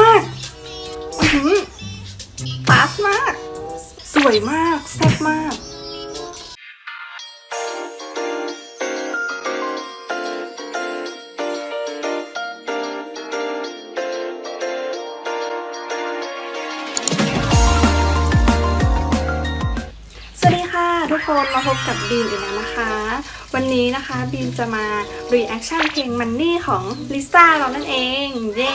มากอื้อหือฟาสมาก สวยมาก แซ่บมาก ทุกคนมาพบกับบีมอีกแล้วนะคะ วันนี้นะคะบีมจะมา reaction เพลงมันนี่ของลิซ่าเรานั่นเองเย้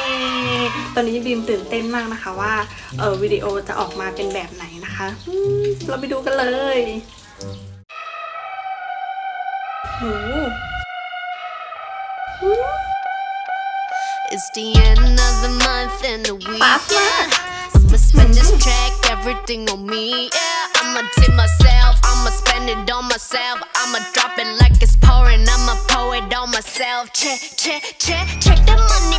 ตอนนี้บีมตื่นเต้นมากนะคะว่าเออวิดีโอจะออกมาเป็นแบบไหนนะคะอืมเราไปดูกันเลยโห It's the end of the month and the Fast weekend. I'ma spend this track, everything on me. Yeah, I'ma tip myself, I'ma spend it on myself. I'ma drop it like it's pouring, I'ma pour it on myself. Check, check, check, check the money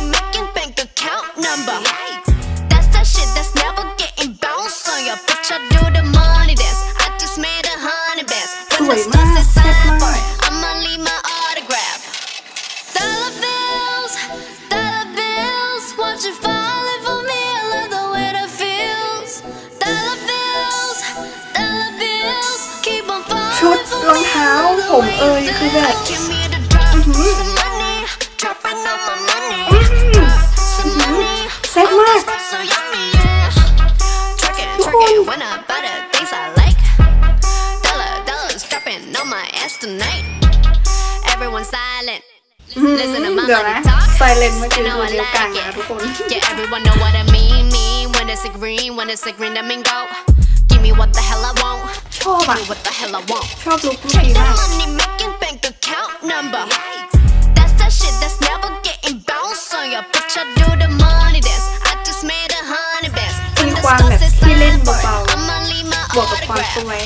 ชุด falling for รอง me. เท้า I love ผม the เอ่ way ย you คือแบบ feel. Give me the drop, อื้อหือ some money, dropping on my money. อื้อหือ Some money, แซ่บมาก so yummy, yeah. Twerking, twerking when I buy the things I like. Dollar, dollars dropping on my ass tonight. Everyone silent. อื้อหือ Listen to my เดี๋ยวนะ money talk. ไซเลนเมื่อกี้ You know คือ I นิ้วกลาง like นะ it. ทุกคน Yeah, everyone know what I mean. Mean when it's a green, when it's a green, that mean go. Give me what the hell I want. ชอบ Give อ่ะ me what the hell I want. ชอบลุคเมื่อ Check กี้ the มาก money making bank account number. That's that shit that's never getting bounced on your bitch. I do the money dance. I just made a hundred bands. When มี the ความ stars แบบ is ที่เล่น signed for it, เบา I'ma leave my ๆ บวกกับความส autograph. วย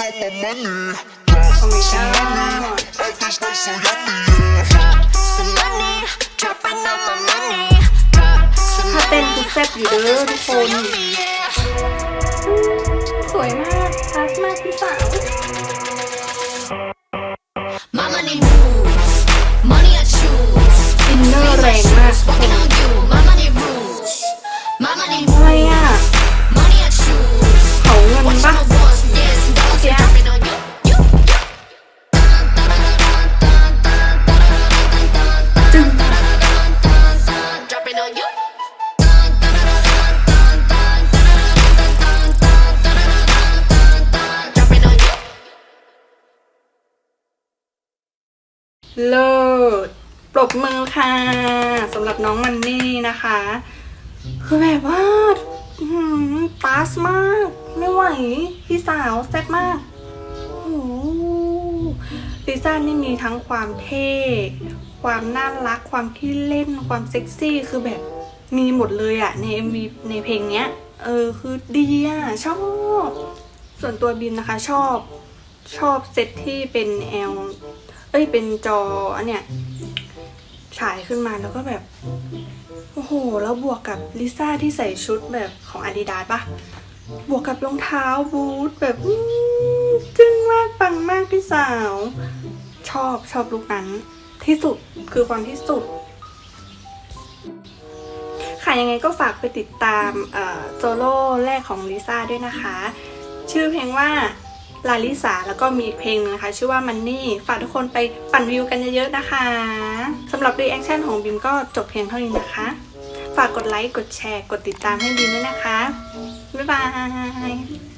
off on my money. Drop some money, all this rice so yummy, yeah. Drop some money, dropping on my money. Drop some ถ้าเต้น money, คือแซ่บอยู่เด้อทุกค so น yummy, yeah. สวยมากคลาสมากพี่สาว My money moves, money I choose. อินเนอร์แรงมาก Walking on you, my money rules. My money อะไร moves, เลิศปรบมือค่ะสำหรับน้องมันนี่นะคะ คือแบบว่าปาสมาก ไม่ไหว พี่สาวแซ่บมากโอ้ลิซ่านี่มีทั้งความเท่ ความน่ารัก ความขี้เล่น ความเซ็กซี่ คือแบบมีหมดเลยอะใน MV ในเพลงเนี้ย เออ คือดีอะชอบ ส่วนตัวบินนะคะชอบ ชอบเซตที่เป็น L เอ้ยเป็นจออันเนี้ยฉายขึ้นมาแล้วก็แบบ โอ้โห แล้วบวกกับลิซ่าที่ใส่ชุดแบบของ Adidas ปะบวกกับรองเท้าบูทแบบจึ้งมากปังมากพี่สาว ชอบชอบลุคนั้นที่สุดคือความที่สุด ค่ะยังไงก็ฝากไปติดตามโซโล่แรกของลิซ่าด้วยนะคะ ชื่อเพลงว่า ลาลิสาแล้วก็มีอีกเพลงนึงนะคะ ชื่อว่ามันนี่ฝากทุกคนไปปั่นวิวกันเยอะๆนะคะสำหรับรีแอคชั่นของบิมก็จบเพียงเท่านี้นะคะ ฝากกดไลค์กดแชร์ กดติดตามให้บิมด้วยนะคะ บ๊ายบาย